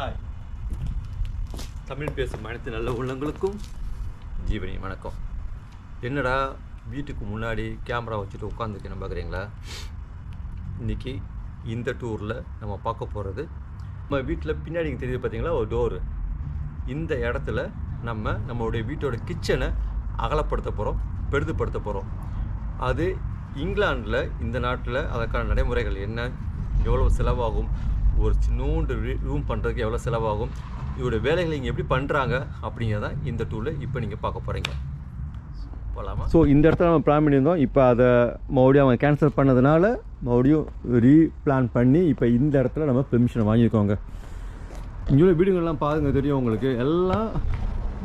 Hi Tamil பேசும் அனைத்து நல்ல உள்ளங்களுக்கும் ஜீவனி வணக்கம். என்னடா வீட்டுக்கு முன்னாடி கேமரா வச்சுட்டு உட்காந்துருக்கேன்னு பார்க்குறீங்களா இன்றைக்கி இந்த டூரில் நம்ம பார்க்க போகிறது நம்ம வீட்டில் பின்னாடி தெரியுது பார்த்தீங்களா ஒரு டோரு. இந்த இடத்துல நம்ம நம்மளுடைய வீட்டோட கிச்சனை அகலப்படுத்த போகிறோம் பெரிதுபடுத்த போகிறோம் அது இங்கிலாந்தில் இந்த நாட்டில் அதற்கான நடைமுறைகள் என்ன? எவ்வளோ செலவாகும்? ஒரு சின்னோண்டு ரூம் பண்ணுறதுக்கு எவ்வளோ செலவாகும்? இவருடைய வேலைகளை இங்கே எப்படி பண்ணுறாங்க அப்படிங்கிறத இந்த டூரில் இப்போ நீங்கள் பார்க்க போகிறீங்க போகலாமா ஸோ இந்த இடத்துல நம்ம பிளான் பண்ணியிருந்தோம். இப்போ அதை மறுபடியும் அவங்க கேன்சல் பண்ணதுனால மறுபடியும் ரீப்ளான் பண்ணி இப்போ இந்த இடத்துல நம்ம பெர்மிஷன் வாங்கியிருக்கோங்க. இங்கே உள்ள வீடுங்கள்லாம் பாருங்க தெரியும் உங்களுக்கு. எல்லாம்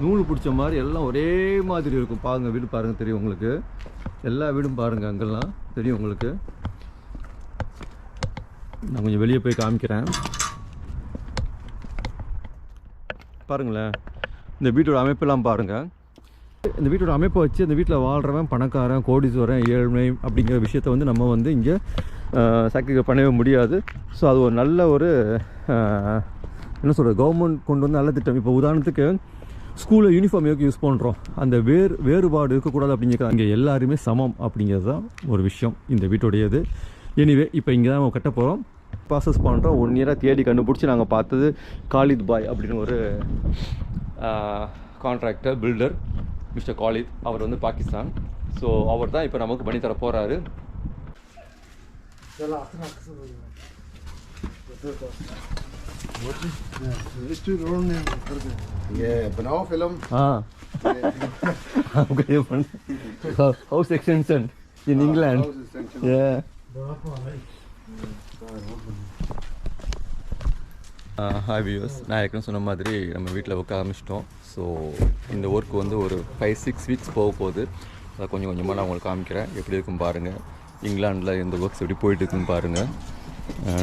நூல் பிடிச்ச மாதிரி எல்லாம் ஒரே மாதிரி இருக்கும். பாருங்கள் வீடு பாருங்கள் தெரியும் உங்களுக்கு. எல்லா வீடும் பாருங்கள் அங்கெல்லாம் தெரியும் உங்களுக்கு. நான் கொஞ்சம் வெளியே போய் காமிக்கிறேன். பாருங்களேன் இந்த வீட்டோட அமைப்பெல்லாம் பாருங்கள் இந்த வீட்டோட அமைப்பை வச்சு இந்த வீட்டில் வாழ்கிறவன் பணக்காரன் கோடீஸ்வரன் ஏழ்மை அப்படிங்கிற விஷயத்த வந்து நம்ம வந்து இங்கே சாக்ரிஃபை பண்ணவே முடியாது. ஸோ அது ஒரு நல்ல ஒரு என்ன சொல்கிறது கவர்மெண்ட் கொண்டு வந்து நல்ல திட்டம். இப்போ உதாரணத்துக்கு ஸ்கூலில் யூனிஃபார்ம் எதுக்கு யூஸ் பண்ணுறோம் அந்த வேறு வேறுபாடு இருக்கக்கூடாது அப்படிங்கிறது இங்கே எல்லாருமே சமம் அப்படிங்கிறது தான் ஒரு விஷயம். இந்த வீட்டுடையது. எனிவே இப்போ இங்கே தான் கட்ட போகிறோம் ப்ராசஸ் பண்ணுறோம் ஒன் இயராக தேடி கண்டுபிடிச்சி நாங்கள் பார்த்தது காலித் பாய் அப்படின்னு ஒரு கான்ட்ராக்டர் பில்டர் மிஸ்டர் காலித். அவர் வந்து பாகிஸ்தான். ஸோ அவர் தான் இப்போ நமக்கு பண்ணி தர போகிறாரு house extension in England hi views நான் ஏற்கனவே சொன்ன மாதிரி நம்ம வீட்டில் ஒர்க் ஆரம்பிச்சிட்டோம். ஸோ இந்த ஒர்க் வந்து ஒரு ஃபைவ் சிக்ஸ் வீக்ஸ் போக போகுது. அதை கொஞ்சம் கொஞ்சமாக நான் உங்களுக்கு காமிக்கிறேன். எப்படி இருக்கும் பாருங்கள் இங்கிலாண்டில் இந்த ஒர்க்ஸ் எப்படி போயிட்டுருக்குன்னு பாருங்கள்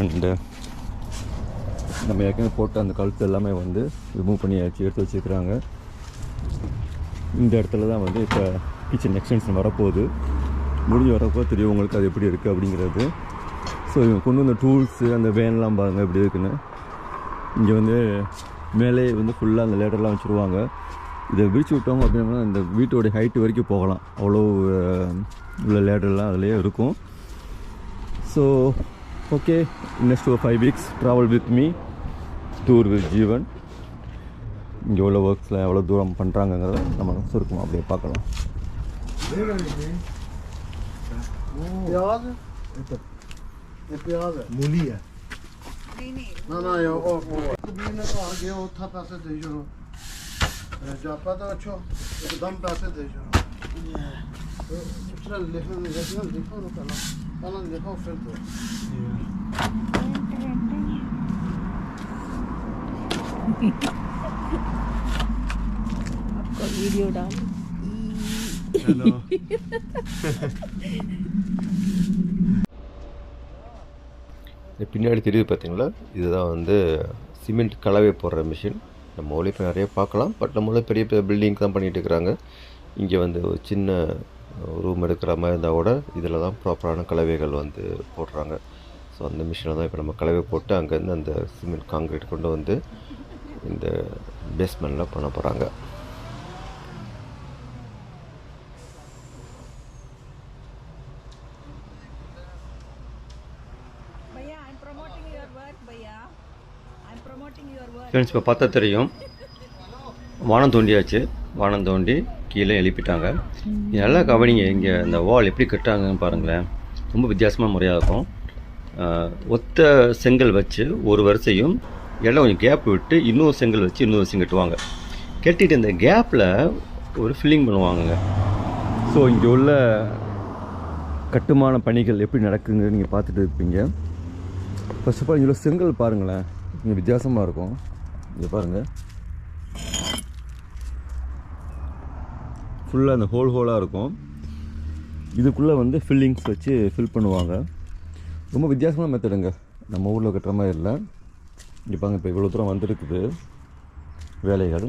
அண்டு நம்ம ஏற்கனவே போட்ட அந்த கழுத்து எல்லாமே வந்து ரிமூவ் பண்ணி எடுத்து வச்சுருக்குறாங்க. இந்த இடத்துல தான் வந்து இப்போ கிச்சன் எக்ஸ்டென்ஷன் வரப்போகுது. முடிஞ்சு வரப்போ தெரியும் உங்களுக்கு அது எப்படி இருக்குது அப்படிங்கிறது. ஸோ இவங்க கொண்டு வந்த டூல்ஸு அந்த வேன்லாம் பாருங்கள் எப்படி இருக்குன்னு. இங்கே வந்து மேலே வந்து ஃபுல்லாக அந்த லேடர்லாம் வச்சுருவாங்க. இதை விரிச்சு விட்டோம் அப்படின்னா இந்த வீட்டோட ஹைட்டு வரைக்கும் போகலாம். அவ்வளோ உள்ள லேடர்லாம் அதுலேயே இருக்கும். ஸோ ஓகே நெக்ஸ்ட் ஒரு five weeks travel with me tour with Jeevan இங்கே உள்ள ஒர்க்ஸில் எவ்வளோ தூரம் பண்ணுறாங்கங்கிறத நம்ம சுருக்கமாக அப்படியே பார்க்கலாம். प्याज ये प्याज है मूली है ना ना ये ओ ओ कभी ने तो आगे वो था पैसे दे जो जापा तो अच्छो एकदम पैसे दे जो तो दूसरा लिखो लिखो लिखो ना पहला पहला लिखो फिर तो आपका वीडियो डाल பின்னாடி தெரியுது பார்த்தீங்களா? இதுதான் வந்து சிமெண்ட் கலவை போடுற மிஷின் நம்ம ஊரில் இப்போ நிறைய பார்க்கலாம். பட் நம்ம ஊரில் பெரிய பெரிய பில்டிங் தான் பண்ணிகிட்டு இருக்கிறாங்க. இங்கே வந்து ஒரு சின்ன ரூம் எடுக்கிற மாதிரி இருந்தால் கூட இதில் தான் ப்ராப்பரான கலவைகள் வந்து போடுறாங்க. ஸோ அந்த மிஷினில் தான் இப்போ நம்ம கலவை போட்டு அங்கேருந்து அந்த சிமெண்ட் காங்கிரீட் கொண்டு வந்து இந்த பேஸ்மெண்ட்டில் பண்ண போகிறாங்க ஃப்ரெண்ட்ஸ் இப்போ பார்த்தா தெரியும். வானம் தோண்டியாச்சு. வானம் தோண்டி கீழே எழுப்பிட்டாங்க. நல்லா கவனிங்க இங்கே இந்த வால் எப்படி கட்டுறாங்கன்னு பாருங்களேன். ரொம்ப வித்தியாசமான முறையாக இருக்கும். ஒத்த செங்கல் வச்சு ஒரு வரிசையும் எல்லாம் கொஞ்சம் கேப் விட்டு இன்னொரு செங்கல் வச்சு இன்னொரு வரிசையும் கட்டுவாங்க. கட்டிட்டு இந்த கேப்பில் ஒரு ஃபில்லிங் பண்ணுவாங்கங்க. ஸோ இங்கே உள்ள கட்டுமான பணிகள் எப்படி நடக்குங்க நீங்கள் பார்த்துட்டு இருப்பீங்க. ஃபர்ஸ்ட் ஆஃப் ஆல் இதில் செங்கல் பாருங்களேன். இங்கே வித்தியாசமாக இருக்கும். இங்கே பாருங்கள் ஃபுல்லாக அந்த ஹோல் ஹோலாக இருக்கும். இதுக்குள்ளே வந்து ஃபில்லிங்ஸ் வச்சு ஃபில் பண்ணுவாங்க. ரொம்ப வித்தியாசமான மெத்தடுங்க நம்ம ஊரில் கட்டுற மாதிரி இல்லை. இங்கே பாருங்க இப்போ இவ்வளோ தூரம் வந்துருக்குது. வேலைகள்.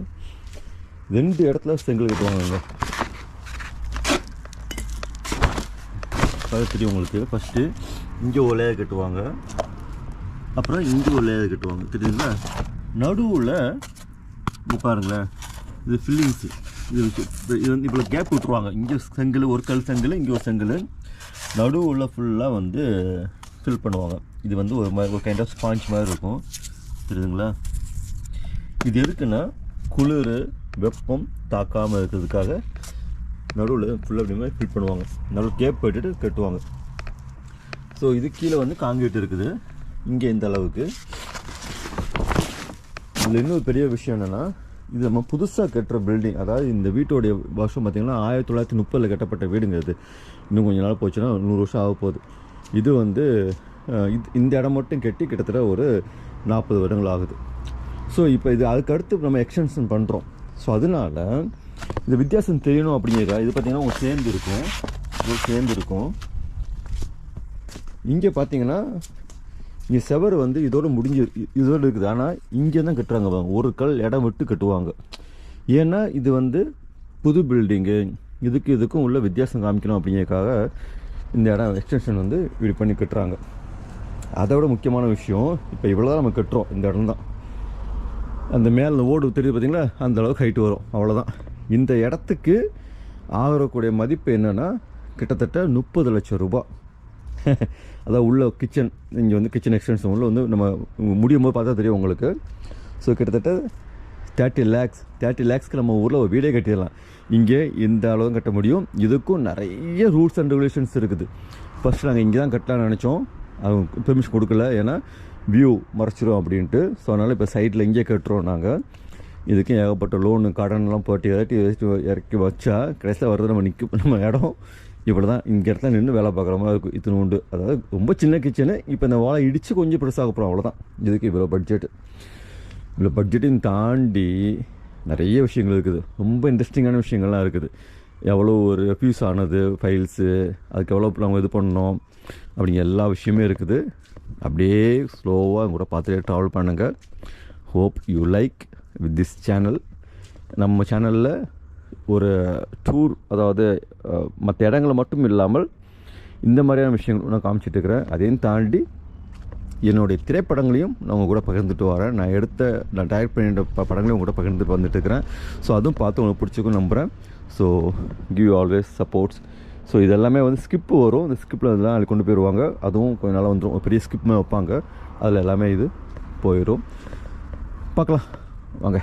ரெண்டு இடத்துல செங்கல் கட்டுவாங்க அது தெரியும் உங்களுக்கு. ஃபஸ்ட்டு இங்கே ஒரு லேயர் கட்டுவாங்க. அப்புறம் இங்கே ஒரு லேயர் கட்டுவாங்க. தெரியுதுங்களா? நடுவில் இங்க பாருங்களேன். இது ஃபில்லிங்ஸு இது இது வந்து இவ்வளோ கேப் விட்ருவாங்க இங்கே செங்கல் ஒரு கல் செங்கல் இங்கே ஒரு செங்கல். நடுவில் ஃபுல்லாக வந்து ஃபில் பண்ணுவாங்க. இது வந்து ஒரு மாதிரி ஒரு கைண்ட் ஆஃப் ஸ்பாஞ்ச் மாதிரி இருக்கும். தெரியுதுங்களா? இது எதுக்குன்னா குளிர் வெப்பம் தாக்காமல் இருக்கிறதுக்காக நடுவில் ஃபுல்லாக அப்படி மாதிரி ஃபில் பண்ணுவாங்க. நடுவில் கேப் போட்டுட்டு கட்டுவாங்க. ஸோ இது கீழே வந்து காங்கிரீட் இருக்குது. இங்கே இந்த அளவுக்கு. இதில் இன்னொரு பெரிய விஷயம் என்னென்னா இது நம்ம புதுசாக கட்டுற பில்டிங் அதாவது இந்த வீட்டோடைய வருஷம் பார்த்திங்கன்னா ஆயிரத்தி தொள்ளாயிரத்தி முப்பதில் கட்டப்பட்ட வீடுங்க இது. இன்னும் கொஞ்ச நாள் போச்சுன்னா நூறு வருஷம் ஆக போகுது. இது வந்து இது இந்த இடம் மட்டும் கட்டி கிட்டத்தட்ட ஒரு நாற்பது வருடங்கள் ஆகுது. ஸோ இப்போ இது அதுக்கு அடுத்து நம்ம எக்ஸ்டென்ஷன் பண்ணுறோம் ஸோ அதனால இந்த வித்தியாசம் தெரியணும் அப்படிங்கிறதா இது பார்த்திங்கன்னா உங்களுக்கு சேர்ந்து இருக்கும். சேர்ந்து இருக்கும். இங்கே பார்த்தீங்கன்னா இங்கே செவர் வந்து இதோடு முடிஞ்சு இதோடு இருக்குது. ஆனால் இங்கே தான் கட்டுறாங்க பாருங்க. ஒரு கல் இடம் விட்டு கட்டுவாங்க. ஏன்னா இது வந்து புது பில்டிங்கு. இதுக்கு இதுக்கும் உள்ள வித்தியாசம் காமிக்கணும் அப்படிங்கிறதுக்காக இந்த இடம் எக்ஸ்டென்ஷன் வந்து இப்படி பண்ணி கட்டுறாங்க. அதை விட முக்கியமான விஷயம் இப்போ இவ்வளோ தான் நம்ம கட்டுறோம். இந்த இடம் தான் அந்த மேலே ஓடு தெரியுது பார்த்தீங்களா அந்த அளவுக்கு ஹைட்டு வரும். அவ்வளோதான் இந்த இடத்துக்கு ஆகக்கூடிய மதிப்பு என்னென்னா கிட்டத்தட்ட முப்பது லட்சம் ரூபாய். அதான் உள்ள கிச்சன் இங்கே வந்து கிச்சன் எக்ஸ்டென்ஷன் உள்ள வந்து நம்ம முடியும் போது பார்த்தா தெரியும் உங்களுக்கு. ஸோ கிட்டத்தட்ட தேர்ட்டி லேக்ஸ் தேர்ட்டி லேக்ஸ்க்கு நம்ம ஊரில் ஒரு வீடே கட்டிடலாம். இங்கே இந்த அளவு கட்ட முடியும். இதுக்கும் நிறைய ரூல்ஸ் அண்ட் ரெகுலேஷன்ஸ் இருக்குது. ஃபஸ்ட் நாங்கள் இங்கே தான் கட்டலாம்னு நினச்சோம். அவங்க பெர்மிஷன் கொடுக்கல. ஏன்னா வியூ மறைச்சிரும் அப்படின்ட்டு. ஸோ அதனால் இப்போ சைட்டில் இங்கே கட்டுறோம் நாங்கள் இதுக்கும் ஏகப்பட்ட லோனு கடன்லாம் போட்டு இறக்கி இறக்கி வச்சா கடைசியில் வர்றது நம்ம நிற்க நம்ம இடம். இப்படி தான் இங்கே இடத்துல நின்று வேலை பார்க்குற மாதிரி இருக்கும் இத்தனை உண்டு. அதாவது ரொம்ப சின்ன கிச்சனு இப்போ இந்த வாழை இடித்து கொஞ்சம் பெருசாக போகிறோம் அவ்வளோதான் இதுக்கு இவ்வளோ பட்ஜெட் இவ்வளோ பட்ஜெட்டையும் தாண்டி நிறைய விஷயங்கள் இருக்குது. ரொம்ப இன்ட்ரெஸ்டிங்கான விஷயங்கள்லாம் இருக்குது. எவ்வளோ ஒரு ரெஃப்யூஸ் ஆனது ஃபைல்ஸு அதுக்கு எவ்வளோ நம்ம இது பண்ணோம். அப்படிங்க எல்லா விஷயமே இருக்குது. அப்படியே ஸ்லோவாக கூட பார்த்துட்டே ட்ராவல் பண்ணுங்கள் hope you like with this channel நம்ம சேனலில் ஒரு டூர் அதாவது மற்ற இடங்களை மட்டும் இல்லாமல் இந்த மாதிரியான விஷயங்கள் நான் காமிச்சிட்டு இருக்கிறேன். அதையும் தாண்டி என்னுடைய திரைப்படங்களையும் நான் உங்க கூட பகிர்ந்துட்டு வரேன். நான் எடுத்த நான் டைரக்ட் பண்ணிட்ட படங்களையும் கூட பகிர்ந்துட்டு வந்துட்டு இருக்கிறேன். ஸோ அதுவும் பார்த்து உங்களுக்கு பிடிச்சிக்கும் நம்புகிறேன் so give always supports so இதெல்லாமே வந்து ஸ்கிப்பு வரும். இந்த ஸ்கிப்பில் இதெல்லாம் அதில் கொண்டு போயிடுவாங்க அதுவும் கொஞ்சம் நாளாக வந்துடும் ஒரு பெரிய ஸ்கிப்புமே வைப்பாங்க. அதில் எல்லாமே இது போயிடும் பார்க்கலாம். வாங்க.